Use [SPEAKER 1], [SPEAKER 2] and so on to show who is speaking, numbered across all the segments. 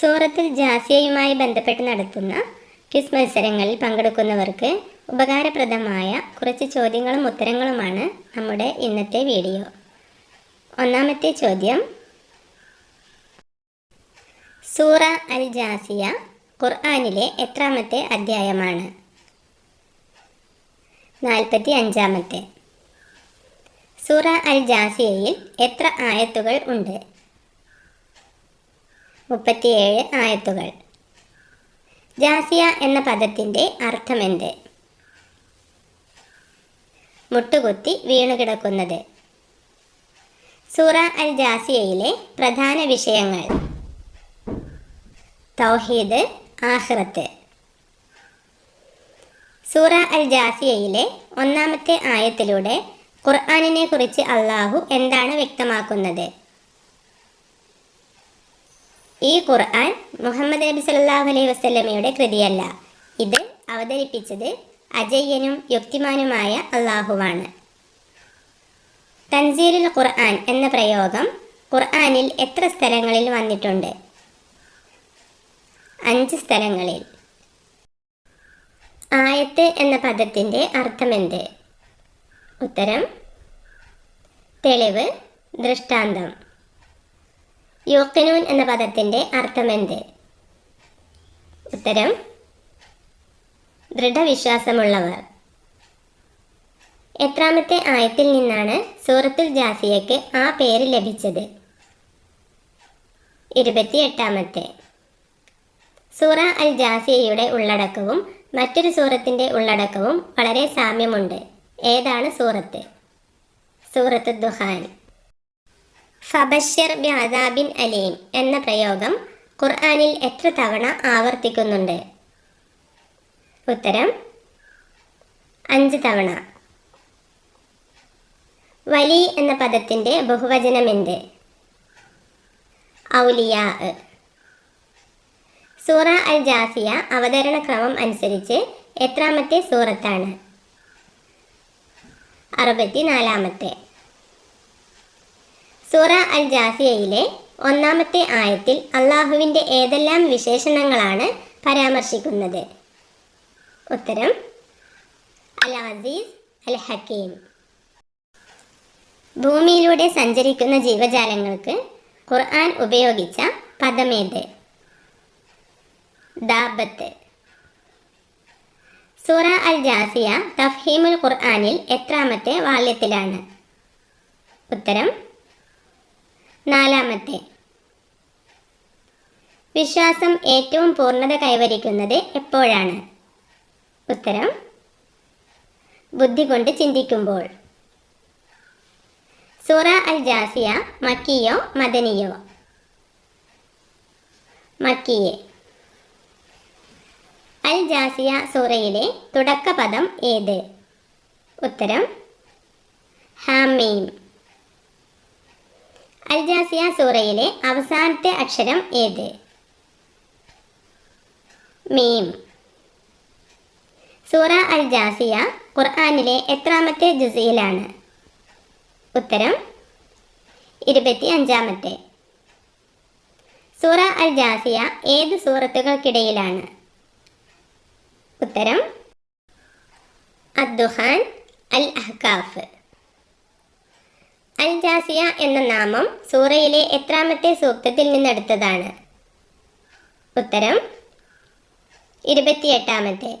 [SPEAKER 1] സൂറത്തുൽ ജാസിയയുമായി ബന്ധപ്പെട്ട് നടത്തുന്ന ക്വിസ് മത്സരങ്ങളിൽ പങ്കെടുക്കുന്നവർക്ക് ഉപകാരപ്രദമായ കുറച്ച് ചോദ്യങ്ങളും ഉത്തരങ്ങളുമാണ് നമ്മുടെ ഇന്നത്തെ വീഡിയോ. ഒന്നാമത്തെ ചോദ്യം. സൂറ അൽ ജാസിയ ഖുർആാനിലെ എത്രാമത്തെ അധ്യായമാണ്? നാൽപ്പത്തി അഞ്ചാമത്തെ. സൂറ അൽ ജാസിയയിൽ എത്ര ആയത്തുകൾ ഉണ്ട്? മുപ്പത്തിയേഴ് ആയത്തുകൾ. ജാസിയ എന്ന പദത്തിന്റെ അർത്ഥമെന്ത്? മുട്ടുകുത്തി വീണുകിടക്കുന്നത്. സൂറ അൽ ജാസിയയിലെ പ്രധാന വിഷയങ്ങൾ. തൗഹീദ് ആഹ്റത്ത്. സൂറ അൽ ജാസിയയിലെ ഒന്നാമത്തെ ആയത്തിലൂടെ ഖുർആാനിനെ കുറിച്ച് അള്ളാഹു എന്താണ് വ്യക്തമാക്കുന്നത്? ഈ ഖുർആൻ മുഹമ്മദ് നബി സല്ലാഹു അലൈഹി വസ്ലമയുടെ കൃതിയല്ല. ഇത് അവതരിപ്പിച്ചത് അജയ്യനും യുക്തിമാനുമായ അള്ളാഹുവാണ്. തൻസീലുൽ ഖുർആൻ എന്ന പ്രയോഗം ഖുർആനിൽ എത്ര സ്ഥലങ്ങളിൽ വന്നിട്ടുണ്ട്? അഞ്ച് സ്ഥലങ്ങളിൽ. ആയത്ത് എന്ന പദത്തിന്റെ അർത്ഥമെന്ത്? ഉത്തരം തെളിവ് ദൃഷ്ടാന്തം. യോക്കനൂൻ എന്ന പദത്തിന്റെ അർത്ഥമെന്ത്? ഉത്തരം ദൃഢവിശ്വാസമുള്ളവർ. എത്രാമത്തെ ആയത്തിൽ നിന്നാണ് സൂറത്തുൽ ജാസിയയ്ക്ക് ആ പേര് ലഭിച്ചത്? ഇരുപത്തിയെട്ടാമത്തെ. സൂറ അൽ ജാസിയയുടെ ഉള്ളടക്കവും മറ്റൊരു സൂറത്തിന്റെ ഉള്ളടക്കവും വളരെ സാമ്യമുണ്ട്. ഏതാണ് സൂറത്ത്? സൂറത്ത് ദുഹാൻ. ഫബഷർ ബ്യാദാബിൻ അലീം എന്ന പ്രയോഗം ഖുർആാനിൽ എത്ര തവണ ആവർത്തിക്കുന്നുണ്ട്? ഉത്തരം അഞ്ച് തവണ. വലി എന്ന പദത്തിന്റെ ബഹുവചനം എന്ത് ഔലിയ. സൂറ അൽ ജാസിയ അവതരണ ക്രമം അനുസരിച്ച് എത്രാമത്തെ സൂറത്താണ്? അറുപത്തിനാലാമത്തെ. സൂറ അൽ ജാസിയയിലെ ഒന്നാമത്തെ ആയത്തിൽ അള്ളാഹുവിന്റെ ഏതെല്ലാം വിശേഷണങ്ങളാണ് പരാമർശിക്കുന്നത്? ഉത്തരം അൽ അസീസ് അൽ ഹക്കീം ഭൂമിയിലൂടെ സഞ്ചരിക്കുന്ന ജീവജാലങ്ങൾക്ക് ഖുർആൻ ഉപയോഗിച്ച പദമേത് ദാബത്ത്. സൂറ അൽ ജാസിയ തഫ്ഹീമുൽ ഖുർആനിൽ എത്രാമത്തെ വാള്യത്തിലാണ്? ഉത്തരം നാലാമത്തെ. വിശ്വാസം ഏറ്റവും പൂർണത കൈവരിക്കുന്നത് എപ്പോഴാണ്? ഉത്തരം ബുദ്ധി കൊണ്ട് ചിന്തിക്കുമ്പോൾ. സൂറ അൽ ജാസിയ മക്കിയോ മദനിയോ? മക്കിയെ. അൽ ജാസിയ സൂറയിലെ തുടക്കപദം ഏത്? ഉത്തരം ഹാമീം. അൽ ജാസിയ സൂറയിലെ അവസാനത്തെ അക്ഷരം ഏത്? മീം. സൂറ അൽജാസിയ ഖുർആനിലെ എത്രാമത്തെ ജുസയിലാണ്? ഉത്തരം ഇരുപത്തി അഞ്ചാമത്തെ സൂറ അൽജാസിയ ഏത് സൂറത്തുകൾക്കിടയിലാണ്? ഉത്തരം അദ്ദുഹാൻ അൽ അഹ്കാഫ്. അൽ ജാസിയ എന്ന നാമം സൂറയിലെ എത്രാമത്തെ സൂക്തത്തിൽ നിന്നെടുത്തതാണ്. ഉത്തരം ഇരുപത്തിയെട്ടാമത്തെ.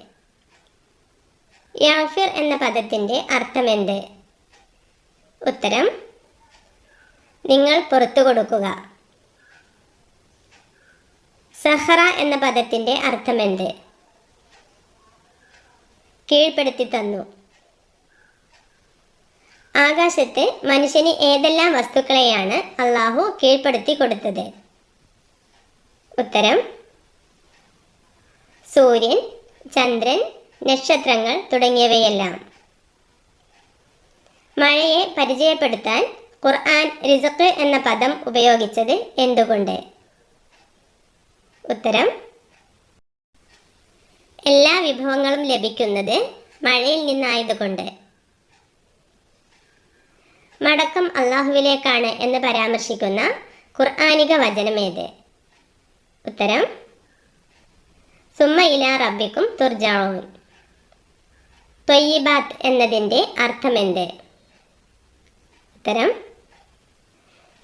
[SPEAKER 1] യാഫിർ എന്ന പദത്തിന്റെ അർത്ഥമെന്ത്? ഉത്തരം നിങ്ങൾ പുറത്തു കൊടുക്കുക. സഹറ എന്ന പദത്തിന്റെ അർത്ഥമെന്ത്? കീഴ്പ്പെടുത്തി തന്നു. ആകാശത്ത് മനുഷ്യന് ഏതെല്ലാം വസ്തുക്കളെയാണ് അള്ളാഹു കീഴ്പ്പെടുത്തി കൊടുത്തത്? ഉത്തരം സൂര്യൻ ചന്ദ്രൻ നക്ഷത്രങ്ങൾ തുടങ്ങിയവയെല്ലാം. മഴയെ പരിചയപ്പെടുത്താൻ ഖുർആൻ റിസക്ക് എന്ന പദം ഉപയോഗിച്ചത് എന്തുകൊണ്ട്? ഉത്തരം എല്ലാ വിഭവങ്ങളും ലഭിക്കുന്നത് മഴയിൽ നിന്നായതുകൊണ്ട്. മടക്കം അള്ളാഹുവിലേക്കാണ് എന്ന് പരാമർശിക്കുന്ന ഖുർആാനിക വചനമേത് ഉത്തരം സുമ്മ ഇല റബ്ബിക്കും തുർജാവും തൊയ്യിബാത്ത് എന്നതിന്റെ അർത്ഥമെന്ത് ഉത്തരം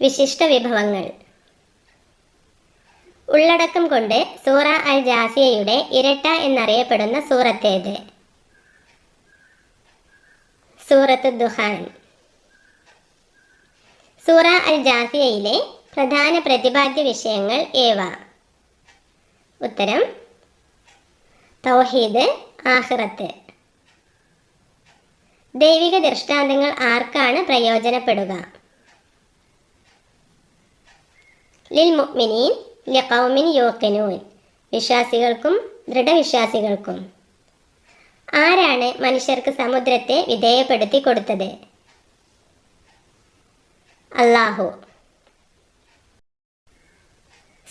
[SPEAKER 1] വിശിഷ്ട വിഭവങ്ങൾ. ഉള്ളടക്കം കൊണ്ട് സൂറ അൽ ജാസിയയുടെ ഇരട്ട എന്നറിയപ്പെടുന്ന സൂറത്തേത്? സൂറത്ത് ദുഹാൻ സൂറ അൽ ജാസിയയിലെ പ്രധാന പ്രതിപാദ്യ വിഷയങ്ങൾ ഏവ? ഉത്തരം തൗഹീദ് ആഹ്റത്ത് ദൈവിക ദൃഷ്ടാന്തങ്ങൾ ആർക്കാണ് പ്രയോജനപ്പെടുക? ലിൽ മുഅ്മിനീൻ ലിഖൗമിൻ യോക്കനൂൻ വിശ്വാസികൾക്കും ദൃഢവിശ്വാസികൾക്കും. ആരാണ് മനുഷ്യർക്ക് സമുദ്രത്തെ വിധേയപ്പെടുത്തി കൊടുത്തത്? അല്ലാഹു.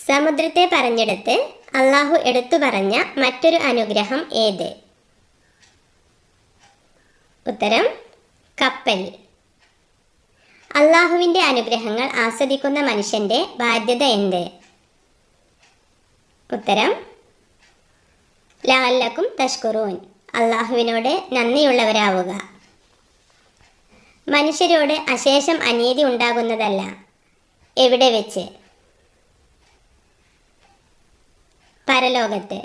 [SPEAKER 1] സമുദ്രത്തെ പറഞ്ഞെടുത്ത് അള്ളാഹു എടുത്തു പറഞ്ഞ മറ്റൊരു അനുഗ്രഹം ഏത്? ഉത്തരം കപ്പൽ. അള്ളാഹുവിന്റെ അനുഗ്രഹങ്ങൾ ആസ്വദിക്കുന്ന മനുഷ്യന്റെ ബാധ്യത എന്ത്? ഉത്തരം ലാലക്കും തഷ്കുറൂൻ. അള്ളാഹുവിനോട് നന്ദിയുള്ളവരാവുക. മനുഷ്യരോട് അശേഷം അനീതി ഉണ്ടാകുന്നതല്ല. എവിടെ വെച്ച്? പരലോകത്ത്.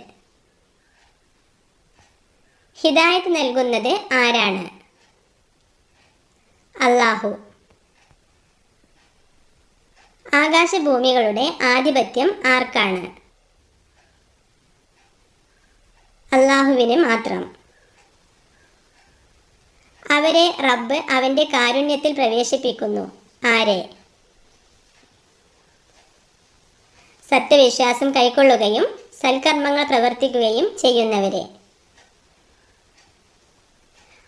[SPEAKER 1] ഹിദായത്ത് നൽകുന്നത് ആരാണ്? അള്ളാഹു ആകാശഭൂമികളുടെ ആധിപത്യം ആർക്കാണ്? അള്ളാഹുവിന് മാത്രം. അവരെ റബ്ബ് അവന്റെ കാരുണ്യത്തിൽ പ്രവേശിപ്പിക്കുന്നു. ആരെ? സത്യവിശ്വാസം കൈക്കൊള്ളുകയും സൽക്കർമ്മങ്ങൾ പ്രവർത്തിക്കുകയും ചെയ്യുന്നവരെ.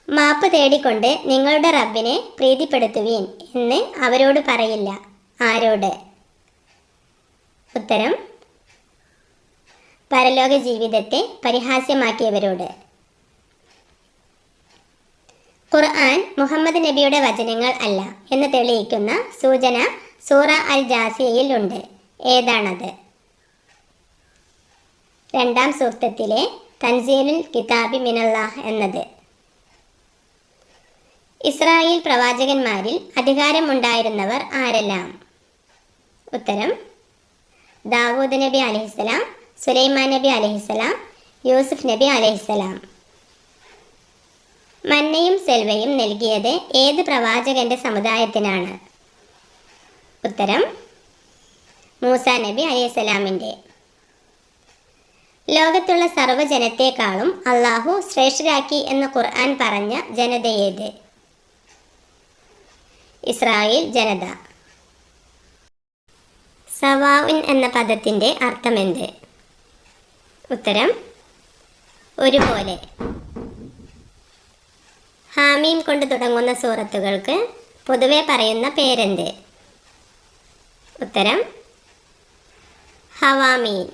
[SPEAKER 1] മാപ്പ് തേടിക്കൊണ്ട് നിങ്ങളുടെ റബ്ബിനെ പ്രീതിപ്പെടുത്തുവീൻ എന്ന് അവരോട് പറയില്ല. ആരോട്? ഉത്തരം. പരലോക ജീവിതത്തെ പരിഹാസ്യമാക്കിയവരോട്. ഖുർആൻ മുഹമ്മദ് നബിയുടെ വചനങ്ങൾ അല്ല എന്ന് തെളിയിക്കുന്ന സൂചന സൂറ അൽ ജാസിയയിൽ ഉണ്ട്. ഏതാണത്? രണ്ടാം സൂക്തത്തിലെ തൻസീലുൽ കിതാബി മിനല്ലാഹ് എന്നത്. ഇസ്രായേൽ പ്രവാചകന്മാരിൽ അധികാരമുണ്ടായിരുന്നവർ ആരെല്ലാം? ഉത്തരം ദാവൂദ് നബി അലഹിസ്സലാം സുലൈമാൻ നബി അലഹിസ്സലാം യൂസുഫ് നബി അലഹിസ്സലാം. മന്നയും സെൽവയും നൽകിയത് ഏത് പ്രവാചകന്റെ സമുദായത്തിനാണ്? ഉത്തരം മൂസ നബി അലൈഹിസ്സലാമിന്റെ ലോകത്തുള്ള സർവജനത്തെക്കാളും അള്ളാഹു ശ്രേഷ്ഠരാക്കി എന്ന് ഖുർആൻ പറഞ്ഞ ജനതയേത് ഇസ്രായേൽ ജനത. സവാഉൻ എന്ന പദത്തിന്റെ അർത്ഥമെന്ത്? ഉത്തരം ഒരുപോലെ. ഹാമീം കൊണ്ട് തുടങ്ങുന്ന സൂറത്തുകൾക്ക് പൊതുവെ പറയുന്ന പേരെന്ത്? ഉത്തരം ഹവാമീൻ.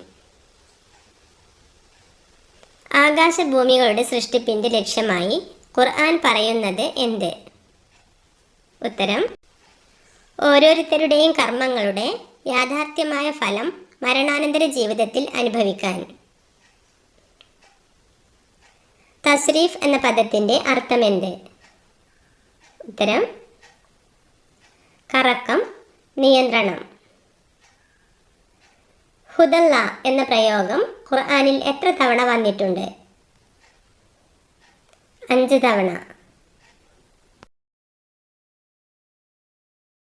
[SPEAKER 1] ആകാശഭൂമികളുടെ സൃഷ്ടിപ്പിന്റെ ലക്ഷ്യമായി ഖുർആൻ പറയുന്നത് എന്ത്? ഉത്തരം ഓരോരുത്തരുടെയും കർമ്മങ്ങളുടെ യാഥാർത്ഥ്യമായ ഫലം മരണാനന്തര ജീവിതത്തിൽ അനുഭവിക്കാൻ. തസ്രീഫ് എന്ന പദത്തിന്റെ അർത്ഥമെന്ത്? ഉത്തരം. കറക്കം നിയന്ത്രണം. ഹുദല്ല എന്ന പ്രയോഗം ഖുർആാനിൽ എത്ര തവണ വന്നിട്ടുണ്ട്? അഞ്ച് തവണ.